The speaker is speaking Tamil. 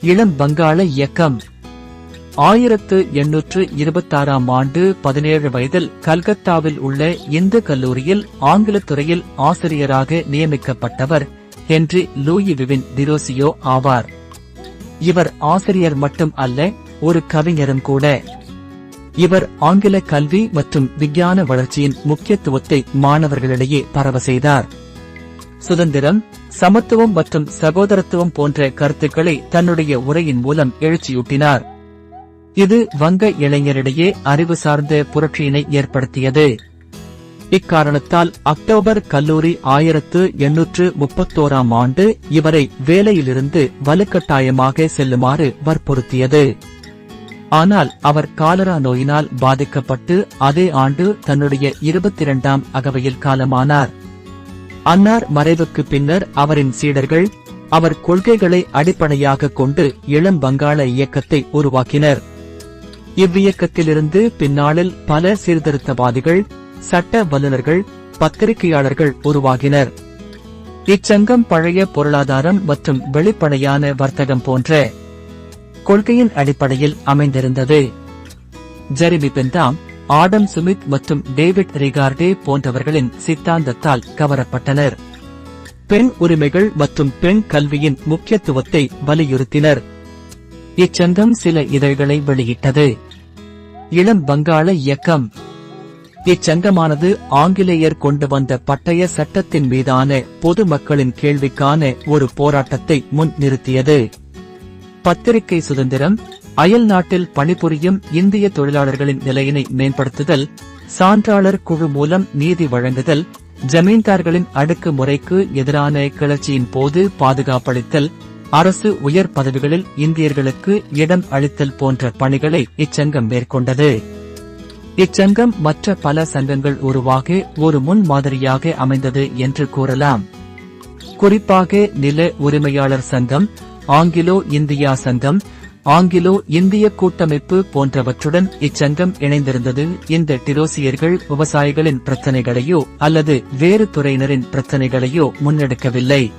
இளம் வங்காள இயக்கம். ஆயிரத்து எண்ணூற்று இருபத்தாறாம் ஆண்டு பதினேழு வயதில் கல்கத்தாவில் உள்ள இந்து கல்லூரியில் ஆங்கில துறையில் ஆசிரியராக நியமிக்கப்பட்டவர் ஹென்றி லூயி விவின் டிரோசியோ ஆவார். இவர் ஆசிரியர் மட்டும் அல்ல ஒரு கவிஞரும் கூட. இவர் ஆங்கில கல்வி மற்றும் விஞ்ஞான வளர்ச்சியின் முக்கியத்துவத்தை மாணவர்களிடையே பரவ செய்தார். சுதந்திரம் சமத்துவம் மற்றும் சகோதரத்துவம் போன்ற கருத்துக்களை தன்னுடைய உரையின் மூலம் எழுச்சியூட்டினார். இது வங்க இளைஞரிடையே அறிவு சார்ந்த புரட்சியினை ஏற்படுத்தியது. இக்காரணத்தால் அக்டோபர் கல்லூரி ஆயிரத்து எண்ணூற்று முப்பத்தோராம் ஆண்டு இவரை வேலையிலிருந்து வலுக்கட்டாயமாக செல்லுமாறு வற்புறுத்தியது. ஆனால் அவர் காலரா நோயினால் பாதிக்கப்பட்டு அதே ஆண்டு தன்னுடைய இருபத்தி இரண்டாம் அகவையில் காலமானார். அன்னார் மறைவுக்கு பின்னர் அவரின் சீடர்கள் அவர் கொள்கைகளை அடிப்படையாக கொண்டு இளம் வங்காள இயக்கத்தை உருவாக்கினர். இவ்வியக்கத்திலிருந்து பின்னாளில் பல சீர்திருத்தவாதிகள் சட்ட வல்லுநர்கள் பத்திரிகையாளர்கள் உருவாகினர். இச்சங்கம் பழைய பொருளாதாரம் மற்றும் வெளிப்படையான வர்த்தகம் போன்ற கொள்கையின் அடிப்படையில் அமைந்திருந்தது. ஜெரிமி பெந்தாம் ஆடம் சுமித் மற்றும் டேவிட் ரிகார்டே போன்றவர்களின் சித்தாந்தத்தால் கவரப்பட்டனர். பெண் உரிமைகள் மற்றும் பெண் கல்வியின் முக்கியத்துவத்தை வலியுறுத்தினர். இச்சங்கம் சில இதழ்களை வெளியிட்டது. இளம் வங்காள இயக்கம். இச்சங்கமானது ஆங்கிலேயர் கொண்டு வந்த பட்டய சட்டத்தின் மீதான பொதுமக்களின் கேள்விக்கான ஒரு போராட்டத்தை முன் நிறுத்தியது பத்திரிகை சுதந்திரம் அயல் நாட்டில் பணிபுரியும் இந்திய தொழிலாளர்களின் நிலையினை மேம்படுத்துதல் சான்றாளர் குழு மூலம் நீதி வழங்குதல் ஜமீன்தார்களின் அடுக்கு முறைக்கு எதிரான கிளர்ச்சியின் போது பாதுகாப்பளித்தல் அரசு உயர் பதவிகளில் இந்தியர்களுக்கு இடம் அளித்தல் போன்ற பணிகளை இச்சங்கம் மேற்கொண்டது. இச்சங்கம் மற்ற பல சங்கங்கள் உருவாக ஒரு முன் மாதிரியாக அமைந்தது என்று கூறலாம். குறிப்பாக நில உரிமையாளர் சங்கம் ஆங்கிலோ இந்தியா சங்கம் ஆங்கிலோ இந்திய கூட்டமைப்பு போன்றவற்றுடன் இச்சங்கம் இணைந்திருந்தது. இந்த டிரோசியர்கள் விவசாயிகளின் பிரச்சனைகளையோ அல்லது வேறு துறையினரின் பிரச்சனைகளையோ முன்னெடுக்கவில்லை.